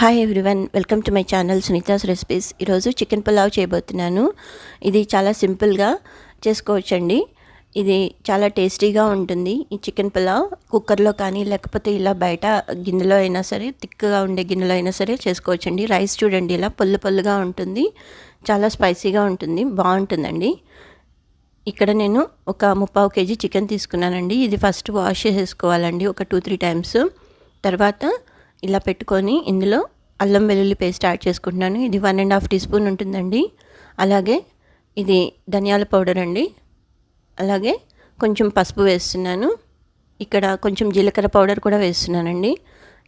Hi everyone welcome to my channel Sunita's recipes ఈరోజు chicken pulao చేయబోతున్నాను. ఇది చాలా సింపుల్గా చేసుకోవచ్చండి. ఇది చాలా టేస్టీగా ఉంటుంది ఈ చికెన్ పులావ్ కుక్కర్లో కానీ లేకపోతే ఇలా బయట గిన్నెలో అయినా సరే థిక్గా ఉండే గిన్నెలో అయినా సరే చేసుకోవచ్చండి. రైస్ చూడండి ఇలా పొల్లు పొల్లుగా ఉంటుంది. చాలా స్పైసీగా ఉంటుంది బాగుంటుందండి. ఇక్కడ నేను ఒక ముప్పావు కేజీ చికెన్ తీసుకున్నానండి. ఇది ఫస్ట్ వాష్ చేసుకోవాలండి ఒక టూ త్రీ టైమ్స్ తర్వాత ఇలా పెట్టుకొని ఇందులో అల్లం వెల్లుల్లి పేస్ట్ యాడ్ చేసుకుంటున్నాను. ఇది one and half teaspoon ఉంటుందండి. అలాగే ఇది ధనియాల పౌడర్ అండి. అలాగే కొంచెం పసుపు వేస్తున్నాను. ఇక్కడ కొంచెం జీలకర్ర పౌడర్ కూడా వేస్తున్నానండి.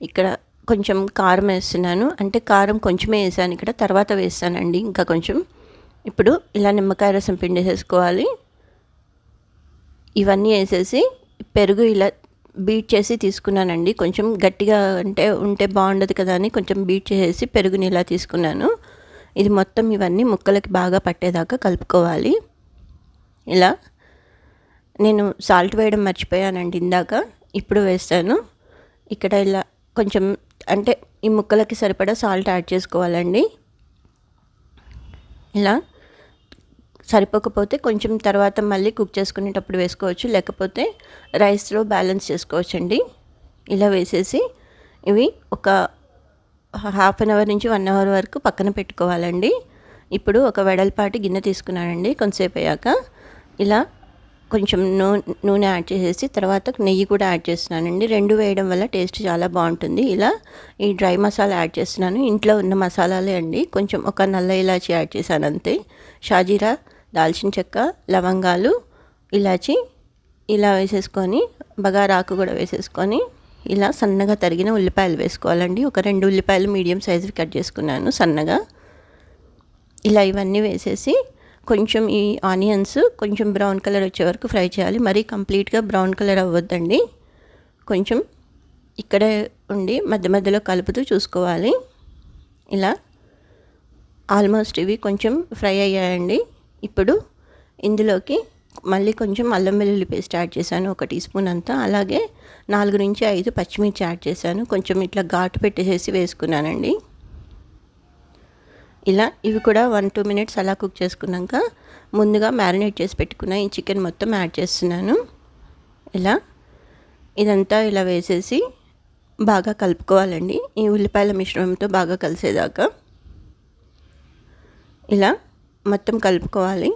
ఇక్కడ కొంచెం కారం వేస్తున్నాను. అంటే కారం కొంచెమే వేసాను ఇక్కడ తర్వాత వేస్తానండి ఇంకా కొంచెం. ఇప్పుడు ఇలా నిమ్మకాయ రసం పిండి పిండేసేసుకోవాలి. ఇవన్నీ వేసేసి పెరుగు ఇలా బీట్ చేసి తీసుకున్నానండి. కొంచెం గట్టిగా అంటే ఉంటే బాగుండదు కదా అని కొంచెం బీట్ చేసేసి పెరుగుని ఇలా తీసుకున్నాను. ఇది మొత్తం ఇవన్నీ ముక్కలకి బాగా పట్టేదాకా కలుపుకోవాలి. ఇలా నేను సాల్ట్ వేయడం మర్చిపోయానండి ఇందాక. ఇప్పుడు వేస్తాను. ఇక్కడ ఇలా కొంచెం అంటే ఈ ముక్కలకి సరిపడా సాల్ట్ యాడ్ చేసుకోవాలండి. ఇలా సరిపోకపోతే కొంచెం తర్వాత మళ్ళీ కుక్ చేసుకునేటప్పుడు వేసుకోవచ్చు. లేకపోతే రైస్లో బ్యాలెన్స్ చేసుకోవచ్చండి. ఇలా వేసేసి ఇవి ఒక హాఫ్ అన్ అవర్ నుంచి వన్ అవర్ వరకు పక్కన పెట్టుకోవాలండి. ఇప్పుడు ఒక వెడల్పాటి గిన్నె తీసుకున్నానండి కొంతసేపు అయ్యాక. ఇలా కొంచెం నూనె నూనె యాడ్ చేసేసి తర్వాత నెయ్యి కూడా యాడ్ చేస్తున్నానండి. రెండు వేయడం వల్ల టేస్ట్ చాలా బాగుంటుంది. ఇలా ఈ డ్రై మసాలా యాడ్ చేస్తున్నాను. ఇంట్లో ఉన్న మసాలాలే అండి. కొంచెం ఒక నల్ల ఇలాచి యాడ్ చేశాను అంతే. షాజీరా దాల్చిన చెక్క లవంగాలు ఇలాచి ఇలా వేసేసుకొని బగారాకు కూడా వేసేసుకొని ఇలా సన్నగా తరిగిన ఉల్లిపాయలు వేసుకోవాలండి. ఒక రెండు ఉల్లిపాయలు మీడియం సైజు కట్ చేసుకున్నాను సన్నగా. ఇలా ఇవన్నీ వేసేసి కొంచెం ఈ ఆనియన్స్ కొంచెం బ్రౌన్ కలర్ వచ్చే వరకు ఫ్రై చేయాలి. మరీ కంప్లీట్గా బ్రౌన్ కలర్ అవ్వద్దండి. కొంచెం ఇక్కడే ఉండి మధ్య మధ్యలో కలుపుతూ చూసుకోవాలి. ఇలా ఆల్మోస్ట్ ఇవి కొంచెం ఫ్రై అయ్యాయండి. ఇప్పుడు ఇందులోకి మళ్ళీ కొంచెం అల్లం వెల్లుల్లి పేస్ట్ యాడ్ చేశాను ఒక టీ స్పూన్ అంతా. అలాగే నాలుగు నుంచి ఐదు పచ్చిమిర్చి యాడ్ చేశాను. కొంచెం ఇట్లా ఘాటు పెట్టేసేసి వేసుకున్నానండి. ఇలా ఇవి కూడా వన్ టూ మినిట్స్ అలా కుక్ చేసుకున్నాక ముందుగా మ్యారినేట్ చేసి పెట్టుకున్న ఈ చికెన్ మొత్తం యాడ్ చేస్తున్నాను. ఇలా ఇదంతా ఇలా వేసేసి బాగా కలుపుకోవాలండి. ఈ ఉల్లిపాయల మిశ్రమంతో బాగా కలిసేదాకా. ఇలా మొత్తం కలుపుకోవాలి.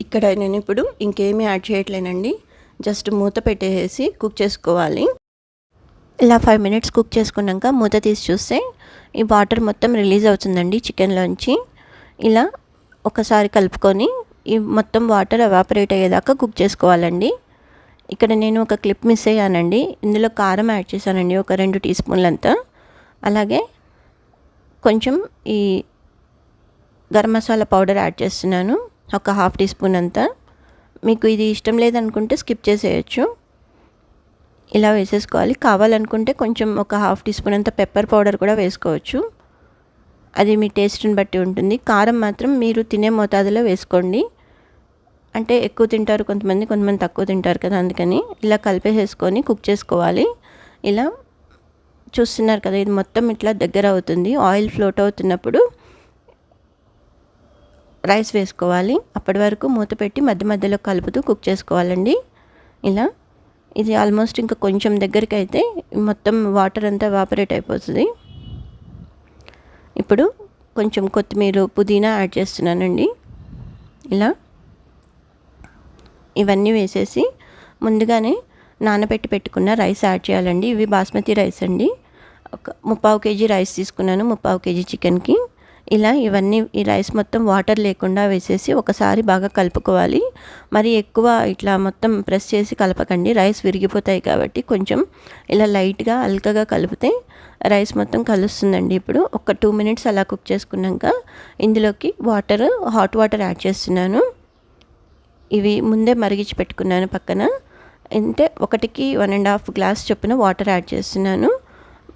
ఇక్కడ నేను ఇప్పుడు ఇంకేమీ యాడ్ చేయట్లేనండి. జస్ట్ మూత పెట్టేసి కుక్ చేసుకోవాలి. ఇలా ఫైవ్ మినిట్స్ కుక్ చేసుకున్నాక మూత తీసి చూస్తే ఈ వాటర్ మొత్తం రిలీజ్ అవుతుందండి చికెన్లోంచి. ఇలా ఒకసారి కలుపుకొని ఈ మొత్తం వాటర్ ఎవాపరేట్ అయ్యేదాకా కుక్ చేసుకోవాలండి. ఇక్కడ నేను ఒక క్లిప్ మిస్ అయ్యానండి. ఇందులో కారం యాడ్ చేశానండి ఒక రెండు టీ స్పూన్లంతా. అలాగే కొంచెం ఈ గరం మసాలా పౌడర్ యాడ్ చేస్తున్నాను. ఒక హాఫ్ టీ స్పూన్ అంతా. మీకు ఇది ఇష్టం లేదనుకుంటే స్కిప్ చేసేయచ్చు. ఇలా వేసేసుకోవాలి. కావాలనుకుంటే కొంచెం ఒక హాఫ్ టీ స్పూన్ అంత పెప్పర్ పౌడర్ కూడా వేసుకోవచ్చు. అది మీ టేస్ట్ని బట్టి ఉంటుంది. కారం మాత్రం మీరు తినే మోతాదులో వేసుకోండి. అంటే ఎక్కువ తింటారు కొంతమంది కొంతమంది తక్కువ తింటారు కదా అందుకని. ఇలా కలిపేసేసుకొని కుక్ చేసుకోవాలి. ఇలా చూస్తున్నారు కదా ఇది మొత్తం ఇట్లా దగ్గర అవుతుంది. ఆయిల్ ఫ్లోట్ అవుతున్నప్పుడు రైస్ వేసుకోవాలి. అప్పటి వరకు మూత పెట్టి మధ్య మధ్యలో కలుపుతూ కుక్ చేసుకోవాలండి. ఇలా. ఇది ఆల్మోస్ట్ ఇంకా కొంచెం దగ్గరికి అయితే మొత్తం వాటర్ అంతా వాపరేట్ అయిపోతుంది. ఇప్పుడు కొంచెం కొత్తిమీర పుదీనా యాడ్ చేస్తున్నానండి. ఇలా. ఇవన్నీ వేసేసి ముందుగానే నానబెట్టి పెట్టుకున్న రైస్ యాడ్ చేయాలండి. ఇవి బాస్మతి రైస్ అండి. ఒక ముప్పావు కేజీ రైస్ తీసుకున్నాను ముప్పావు కేజీ చికెన్కి. ఇలా ఇవన్నీ ఈ రైస్ మొత్తం వాటర్ లేకుండా వేసేసి ఒకసారి బాగా కలుపుకోవాలి. మరి ఎక్కువ ఇట్లా మొత్తం ప్రెస్ చేసి కలపకండి. రైస్ విరిగిపోతాయి కాబట్టి కొంచెం ఇలా లైట్గా అల్కగా కలిపితే రైస్ మొత్తం కలుస్తుందండి. ఇప్పుడు ఒక టూ మినిట్స్ అలా కుక్ చేసుకున్నాక ఇందులోకి వాటర్ హాట్ వాటర్ యాడ్ చేస్తున్నాను. ఇవి ముందే మరిగించి పెట్టుకున్నాను పక్కన. అంటే ఒకటికి వన్ అండ్ హాఫ్ గ్లాస్ చొప్పున వాటర్ యాడ్ చేస్తున్నాను.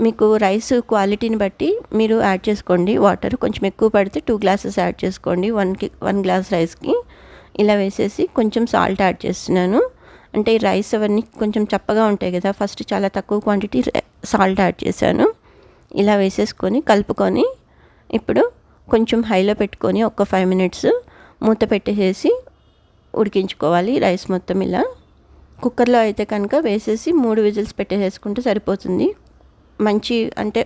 మీకు రైస్ క్వాలిటీని బట్టి మీరు యాడ్ చేసుకోండి. వాటర్ కొంచెం ఎక్కువ పడితే టూ గ్లాసెస్ యాడ్ చేసుకోండి. వన్కి వన్ గ్లాస్ రైస్కి ఇలా వేసేసి కొంచెం సాల్ట్ యాడ్ చేస్తున్నాను. అంటే ఈ రైస్ అవన్నీ కొంచెం చప్పగా ఉంటాయి కదా ఫస్ట్ చాలా తక్కువ క్వాంటిటీ సాల్ట్ యాడ్ చేశాను. ఇలా వేసేసుకొని కలుపుకొని ఇప్పుడు కొంచెం హైలో పెట్టుకొని ఒక ఫైవ్ మినిట్స్ మూత పెట్టేసేసి ఉడికించుకోవాలి రైస్ మొత్తం ఇలా. కుక్కర్లో అయితే కనుక వేసేసి మూడు విజిల్స్ పెట్టేసేసుకుంటే సరిపోతుంది. మంచి అంటే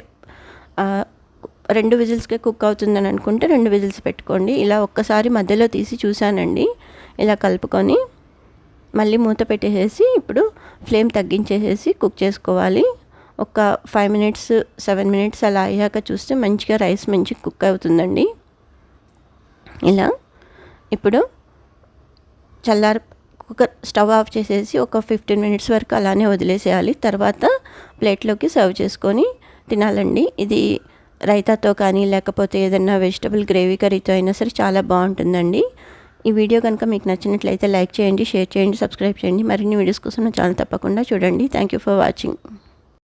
రెండు విజిల్స్కే కుక్ అవుతుందని అనుకుంటే రెండు విజిల్స్ పెట్టుకోండి. ఇలా ఒక్కసారి మధ్యలో తీసి చూశానండి. ఇలా కలుపుకొని మళ్ళీ మూత పెట్టేసేసి ఇప్పుడు ఫ్లేమ్ తగ్గించేసేసి కుక్ చేసుకోవాలి. ఒక ఫైవ్ మినిట్స్ సెవెన్ మినిట్స్ అలా అయ్యాక చూస్తే మంచిగా రైస్ మంచిగా కుక్ అవుతుందండి. ఇలా ఇప్పుడు చల్లారి కుక్కర్ స్టవ్ ఆఫ్ చేసేసి ఒక ఫిఫ్టీన్ మినిట్స్ వరకు అలానే వదిలేసేయాలి. తర్వాత ప్లేట్లోకి సర్వ్ చేసుకొని తినాలండి. ఇది రైతాతో కానీ లేకపోతే ఏదైనా వెజిటబుల్ గ్రేవీ కర్రీతో అయినా సరే చాలా బాగుంటుందండి. ఈ వీడియో కనుక మీకు నచ్చినట్లయితే లైక్ చేయండి షేర్ చేయండి సబ్స్క్రైబ్ చేయండి. మరిన్ని వీడియోస్ కోసం ఛానల్ తప్పకుండా చూడండి. Thank you for watching.